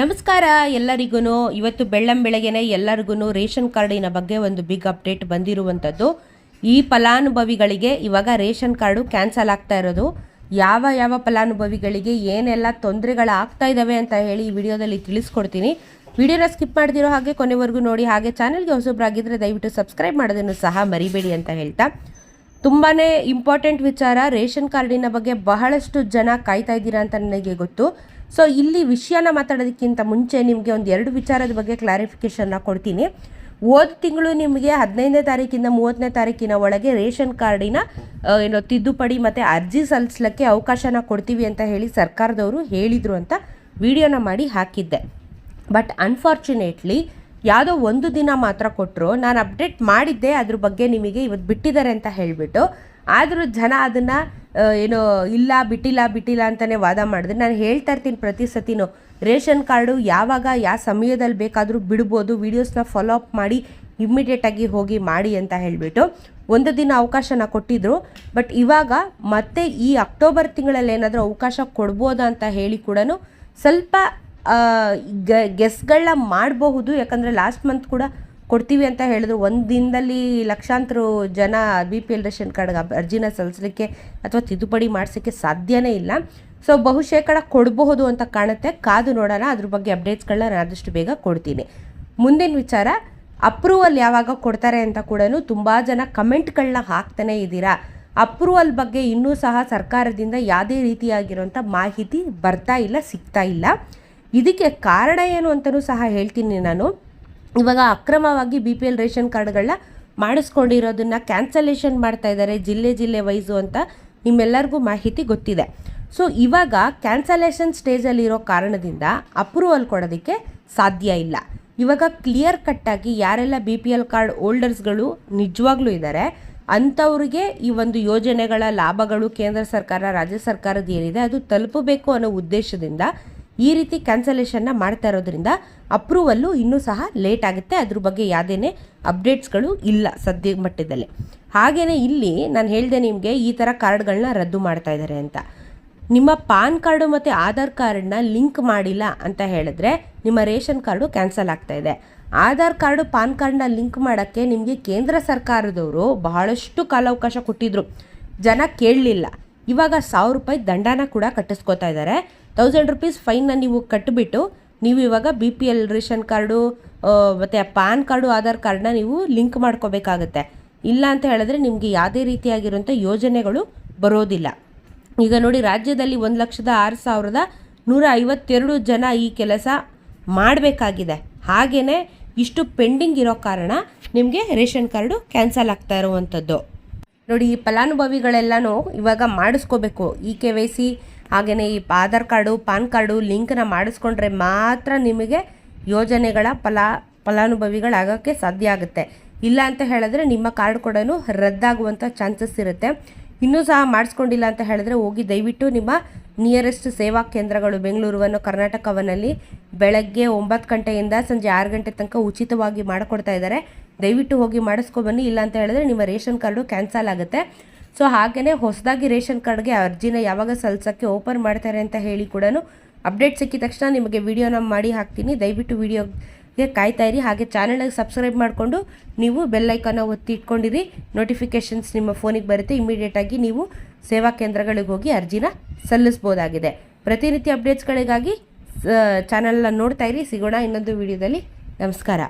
ನಮಸ್ಕಾರ ಎಲ್ಲರಿಗೂ ಇವತ್ತು ಬೆಳ್ಳಂ ಬೆಳಗ್ಗೆನೆ ಎಲ್ಲರಿಗೂ ರೇಷನ್ ಕಾರ್ಡಿನ ಬಗ್ಗೆ ಒಂದು ಬಿಗ್ ಅಪ್ಡೇಟ್ ಬಂದಿರುವಂಥದ್ದು. ಈ ಫಲಾನುಭವಿಗಳಿಗೆ ಇವಾಗ ರೇಷನ್ ಕಾರ್ಡು ಕ್ಯಾನ್ಸಲ್ ಆಗ್ತಾ ಇರೋದು. ಯಾವ ಯಾವ ಫಲಾನುಭವಿಗಳಿಗೆ ಏನೆಲ್ಲ ತೊಂದರೆಗಳು ಆಗ್ತಾ ಇದ್ದಾವೆ ಅಂತ ಹೇಳಿ ಈ ವಿಡಿಯೋದಲ್ಲಿ ತಿಳಿಸ್ಕೊಡ್ತೀನಿ. ವಿಡಿಯೋನ ಸ್ಕಿಪ್ ಮಾಡ್ದಿರೋ ಹಾಗೆ ಕೊನೆವರೆಗೂ ನೋಡಿ. ಹಾಗೆ ಚಾನಲ್ಗೆ ಹೊಸೊಬ್ಬರಾಗಿದ್ದರೆ ದಯವಿಟ್ಟು ಸಬ್ಸ್ಕ್ರೈಬ್ ಮಾಡೋದನ್ನು ಸಹ ಮರಿಬೇಡಿ ಅಂತ ಹೇಳ್ತಾ. ತುಂಬಾ ಇಂಪಾರ್ಟೆಂಟ್ ವಿಚಾರ. ರೇಷನ್ ಕಾರ್ಡಿನ ಬಗ್ಗೆ ಬಹಳಷ್ಟು ಜನ ಕಾಯ್ತಾ ಇದ್ದೀರಾ ಅಂತ ನನಗೆ ಗೊತ್ತು. ಸೊ ಇಲ್ಲಿ ವಿಷಯನ ಮಾತಾಡೋದಕ್ಕಿಂತ ಮುಂಚೆ ನಿಮಗೆ ಒಂದು ಎರಡು ವಿಚಾರದ ಬಗ್ಗೆ ಕ್ಲಾರಿಫಿಕೇಷನ್ನ ಕೊಡ್ತೀನಿ. ಹೋದ ತಿಂಗಳು ನಿಮಗೆ ಹದಿನೈದನೇ ತಾರೀಕಿಂದ ಮೂವತ್ತನೇ ತಾರೀಕಿನ ಒಳಗೆ ರೇಷನ್ ಕಾರ್ಡಿನ ಏನು ತಿದ್ದುಪಡಿ ಮತ್ತು ಅರ್ಜಿ ಸಲ್ಲಿಸ್ಲಿಕ್ಕೆ ಅವಕಾಶನ ಕೊಡ್ತೀವಿ ಅಂತ ಹೇಳಿ ಸರ್ಕಾರದವರು ಹೇಳಿದರು ಅಂತ ವಿಡಿಯೋನ ಮಾಡಿ ಹಾಕಿದ್ದೆ. ಬಟ್ ಅನ್ಫಾರ್ಚುನೇಟ್ಲಿ ಯಾವುದೋ ಒಂದು ದಿನ ಮಾತ್ರ ಕೊಟ್ಟರು ನಾನು ಅಪ್ಡೇಟ್ ಮಾಡಿದ್ದೆ, ಅದ್ರ ಬಗ್ಗೆ ನಿಮಗೆ ಇವತ್ತು ಬಿಟ್ಟಿದ್ದಾರೆ ಅಂತ ಹೇಳಿಬಿಟ್ಟು. ಆದರೂ ಜನ ಅದನ್ನು ಏನು ಇಲ್ಲ, ಬಿಟ್ಟಿಲ್ಲ ಬಿಟ್ಟಿಲ್ಲ ಅಂತಲೇ ವಾದ ಮಾಡಿದ್ರೆ ನಾನು ಹೇಳ್ತಾ ಇರ್ತೀನಿ ಪ್ರತಿ ಸತಿನೂ. ರೇಷನ್ ಕಾರ್ಡು ಯಾವಾಗ, ಯಾವ ಸಮಯದಲ್ಲಿ ಬೇಕಾದರೂ ಬಿಡ್ಬೋದು. ವೀಡಿಯೋಸ್ನ ಫಾಲೋ ಅಪ್ ಮಾಡಿ ಇಮ್ಮಿಡಿಯೇಟಾಗಿ ಹೋಗಿ ಮಾಡಿ ಅಂತ ಹೇಳಿಬಿಟ್ಟು ಒಂದು ದಿನ ಅವಕಾಶನ ಕೊಟ್ಟಿದ್ದರು ಬಟ್ ಇವಾಗ ಮತ್ತೆ ಈ ಅಕ್ಟೋಬರ್ ತಿಂಗಳಲ್ಲಿ ಏನಾದರೂ ಅವಕಾಶ ಕೊಡ್ಬೋದಾ ಅಂತ ಹೇಳಿ ಕೂಡ ಸ್ವಲ್ಪ ಗೆಸ್ಗಳನ್ನ ಮಾಡಬಹುದು. ಯಾಕಂದರೆ ಲಾಸ್ಟ್ ಮಂತ್ ಕೂಡ ಕೊಡ್ತೀವಿ ಅಂತ ಹೇಳಿದ್ರು. ಒಂದು ದಿನದಲ್ಲಿ ಲಕ್ಷಾಂತರ ಜನ ಬಿ ಪಿ ಎಲ್ ರೇಷನ್ ಕಾರ್ಡ್ಗೆ ಅರ್ಜಿನ ಸಲ್ಲಿಸಲಿಕ್ಕೆ ಅಥವಾ ತಿದ್ದುಪಡಿ ಮಾಡಿಸೋಕ್ಕೆ ಸಾಧ್ಯನೇ ಇಲ್ಲ. ಸೊ, ಬಹುಶೇಕಡ ಕೊಡಬಹುದು ಅಂತ ಕಾಣುತ್ತೆ. ಕಾದು ನೋಡೋಣ. ಅದ್ರ ಬಗ್ಗೆ ಅಪ್ಡೇಟ್ಸ್ಗಳನ್ನ ನಾನು ಆದಷ್ಟು ಬೇಗ ಕೊಡ್ತೀನಿ. ಮುಂದಿನ ವಿಚಾರ, ಅಪ್ರೂವಲ್ ಯಾವಾಗ ಕೊಡ್ತಾರೆ ಅಂತ ಕೂಡ ತುಂಬ ಜನ ಕಮೆಂಟ್ಗಳನ್ನ ಹಾಕ್ತಾನೆ ಇದ್ದೀರಾ. ಅಪ್ರೂವಲ್ ಬಗ್ಗೆ ಇನ್ನೂ ಸಹ ಸರ್ಕಾರದಿಂದ ಯಾವುದೇ ರೀತಿಯಾಗಿರುವಂಥ ಮಾಹಿತಿ ಬರ್ತಾ ಇಲ್ಲ, ಸಿಗ್ತಾ ಇಲ್ಲ. ಇದಕ್ಕೆ ಕಾರಣ ಏನು ಅಂತಲೂ ಸಹ ಹೇಳ್ತೀನಿ ನಾನು. ಇವಾಗ ಅಕ್ರಮವಾಗಿ ಬಿ ಪಿ ಎಲ್ ರೇಷನ್ ಕಾರ್ಡ್ಗಳನ್ನ ಮಾಡಿಸ್ಕೊಂಡಿರೋದನ್ನ ಕ್ಯಾನ್ಸಲೇಷನ್ ಮಾಡ್ತಾ ಇದ್ದಾರೆ, ಜಿಲ್ಲೆ ಜಿಲ್ಲೆ ವೈಸು ಅಂತ ನಿಮ್ಮೆಲ್ಲರಿಗೂ ಮಾಹಿತಿ ಗೊತ್ತಿದೆ. ಸೊ ಇವಾಗ ಕ್ಯಾನ್ಸಲೇಷನ್ ಸ್ಟೇಜಲ್ಲಿರೋ ಕಾರಣದಿಂದ ಅಪ್ರೂವಲ್ ಕೊಡೋದಕ್ಕೆ ಸಾಧ್ಯ ಇಲ್ಲ. ಇವಾಗ ಕ್ಲಿಯರ್ ಕಟ್ಟಾಗಿ ಯಾರೆಲ್ಲ ಬಿ ಪಿ ಎಲ್ ಕಾರ್ಡ್ ಓಲ್ಡರ್ಸ್ಗಳು ನಿಜವಾಗ್ಲೂ ಇದ್ದಾರೆ ಅಂಥವ್ರಿಗೆ ಈ ಒಂದು ಯೋಜನೆಗಳ ಲಾಭಗಳು ಕೇಂದ್ರ ಸರ್ಕಾರ, ರಾಜ್ಯ ಸರ್ಕಾರದ ಏನಿದೆ, ಅದು ತಲುಪಬೇಕು ಅನ್ನೋ ಉದ್ದೇಶದಿಂದ ಈ ರೀತಿ ಕ್ಯಾನ್ಸಲೇಷನ್ನ ಮಾಡ್ತಾ ಇರೋದ್ರಿಂದ ಅಪ್ರೂವಲ್ಲು ಇನ್ನೂ ಸಹ ಲೇಟ್ ಆಗುತ್ತೆ. ಅದ್ರ ಬಗ್ಗೆ ಯಾವುದೇ ಅಪ್ಡೇಟ್ಸ್ಗಳು ಇಲ್ಲ ಸದ್ಯ ಮಟ್ಟದಲ್ಲಿ. ಹಾಗೆಯೇ ಇಲ್ಲಿ ನಾನು ಹೇಳಿದೆ ನಿಮಗೆ ಈ ಥರ ಕಾರ್ಡ್ಗಳನ್ನ ರದ್ದು ಮಾಡ್ತಾ ಇದ್ದಾರೆ ಅಂತ. ನಿಮ್ಮ ಪಾನ್ ಕಾರ್ಡು ಮತ್ತು ಆಧಾರ್ ಕಾರ್ಡನ್ನ ಲಿಂಕ್ ಮಾಡಿಲ್ಲ ಅಂತ ಹೇಳಿದ್ರೆ ನಿಮ್ಮ ರೇಷನ್ ಕಾರ್ಡು ಕ್ಯಾನ್ಸಲ್ ಆಗ್ತಾ ಇದೆ. ಆಧಾರ್ ಕಾರ್ಡು, ಪಾನ್ ಕಾರ್ಡನ್ನ ಲಿಂಕ್ ಮಾಡೋಕ್ಕೆ ನಿಮಗೆ ಕೇಂದ್ರ ಸರ್ಕಾರದವರು ಬಹಳಷ್ಟು ಕಾಲಾವಕಾಶ ಕೊಟ್ಟಿದ್ರು. ಜನ ಕೇಳಲಿಲ್ಲ. ಇವಾಗ ಸಾವಿರ ರೂಪಾಯಿ ದಂಡನ ಕೂಡ ಕಟ್ಟಿಸ್ಕೋತಾ ಇದ್ದಾರೆ. ತೌಸಂಡ್ ರುಪೀಸ್ ಫೈನ್ನ ನೀವು ಕಟ್ಟಿಬಿಟ್ಟು ನೀವು ಇವಾಗ B P L ration card ಮತ್ತು ಪ್ಯಾನ್ ಕಾರ್ಡು, ಆಧಾರ್ ಕಾರ್ಡನ್ನ ನೀವು ಲಿಂಕ್ ಮಾಡ್ಕೋಬೇಕಾಗತ್ತೆ. ಇಲ್ಲ ಅಂತ ಹೇಳಿದ್ರೆ ನಿಮಗೆ ಯಾವುದೇ ರೀತಿಯಾಗಿರುವಂಥ ಯೋಜನೆಗಳು ಬರೋದಿಲ್ಲ. ಈಗ ನೋಡಿ ರಾಜ್ಯದಲ್ಲಿ ಒಂದು ಲಕ್ಷದ ಆರು ಸಾವಿರದ ನೂರ ಐವತ್ತೆರಡು ಜನ ಈ ಕೆಲಸ ಮಾಡಬೇಕಾಗಿದೆ. ಹಾಗೆಯೇ ಇಷ್ಟು ಪೆಂಡಿಂಗ್ ಇರೋ ಕಾರಣ ನಿಮಗೆ ರೇಷನ್ ಕಾರ್ಡು ಕ್ಯಾನ್ಸಲ್ ಆಗ್ತಾ ಇರುವಂಥದ್ದು. ನೋಡಿ, ಈ ಫಲಾನುಭವಿಗಳೆಲ್ಲನೂ ಇವಾಗ ಮಾಡಿಸ್ಕೋಬೇಕು. ಇ ಕೆ ವೈ ಸಿ ಹಾಗೆಯೇ ಈ ಆಧಾರ್ ಕಾರ್ಡು, ಪಾನ್ ಕಾರ್ಡು, ಲಿಂಕ್ನ ಮಾಡಿಸ್ಕೊಂಡ್ರೆ ಮಾತ್ರ ನಿಮಗೆ ಯೋಜನೆಗಳ ಫಲ ಫಲಾನುಭವಿಗಳಾಗೋಕ್ಕೆ ಸಾಧ್ಯ ಆಗುತ್ತೆ. ಇಲ್ಲ ಅಂತ ಹೇಳಿದ್ರೆ ನಿಮ್ಮ ಕಾರ್ಡ್ ಕೂಡ ರದ್ದಾಗುವಂಥ ಚಾನ್ಸಸ್ ಇರುತ್ತೆ. ಇನ್ನೂ ಸಹ ಮಾಡಿಸ್ಕೊಂಡಿಲ್ಲ ಅಂತ ಹೇಳಿದ್ರೆ ಹೋಗಿ ದಯವಿಟ್ಟು ನಿಮ್ಮ ನಿಯರೆಸ್ಟ್ ಸೇವಾ ಕೇಂದ್ರಗಳು ಬೆಂಗಳೂರುವನ್ನು, ಕರ್ನಾಟಕವನ್ನಲ್ಲಿ ಬೆಳಗ್ಗೆ ಒಂಬತ್ತು ಗಂಟೆಯಿಂದ ಸಂಜೆ ಆರು ಗಂಟೆ ತನಕ ಉಚಿತವಾಗಿ ಮಾಡಿಕೊಡ್ತಾ ಇದ್ದಾರೆ. ದಯವಿಟ್ಟು ಹೋಗಿ ಮಾಡಿಸ್ಕೊಬನ್ನಿ ಇಲ್ಲ ಅಂತ ಹೇಳಿದ್ರೆ ನಿಮ್ಮ ರೇಷನ್ ಕಾರ್ಡು ಕ್ಯಾನ್ಸಲ್ ಆಗುತ್ತೆ. ಸೊ ಹಾಗೆಯೇ ಹೊಸದಾಗಿ ರೇಷನ್ ಕಾರ್ಡ್ಗೆ ಅರ್ಜಿನ ಯಾವಾಗ ಸಲ್ಲಿಸೋಕ್ಕೆ ಓಪನ್ ಮಾಡ್ತಾರೆ ಅಂತ ಹೇಳಿ ಕೂಡ ಅಪ್ಡೇಟ್ ಸಿಕ್ಕಿದ ತಕ್ಷಣ ನಿಮಗೆ ವಿಡಿಯೋನ ಮಾಡಿ ಹಾಕ್ತೀನಿ. ದಯವಿಟ್ಟು ವಿಡಿಯೋಗೆ ಕಾಯ್ತಾ ಇರಿ. ಹಾಗೆ ಚಾನಲ್ಗೆ ಸಬ್ಸ್ಕ್ರೈಬ್ ಮಾಡಿಕೊಂಡು ನೀವು ಬೆಲ್ಲೈಕನ್ನ ಒತ್ತಿ ಇಟ್ಕೊಂಡಿರಿ. ನೋಟಿಫಿಕೇಷನ್ಸ್ ನಿಮ್ಮ ಫೋನಿಗೆ ಬರುತ್ತೆ. ಇಮಿಡಿಯೇಟಾಗಿ ನೀವು ಸೇವಾ ಕೇಂದ್ರಗಳಿಗೆ ಹೋಗಿ ಅರ್ಜಿನ ಸಲ್ಲಿಸ್ಬೋದಾಗಿದೆ ಪ್ರತಿನಿತ್ಯ ಅಪ್ಡೇಟ್ಸ್ಗಳಿಗಾಗಿ ಚಾನಲ್ನ ನೋಡ್ತಾ ಇರಿ. ಸಿಗೋಣ ಇನ್ನೊಂದು ವಿಡಿಯೋದಲ್ಲಿ. ನಮಸ್ಕಾರ.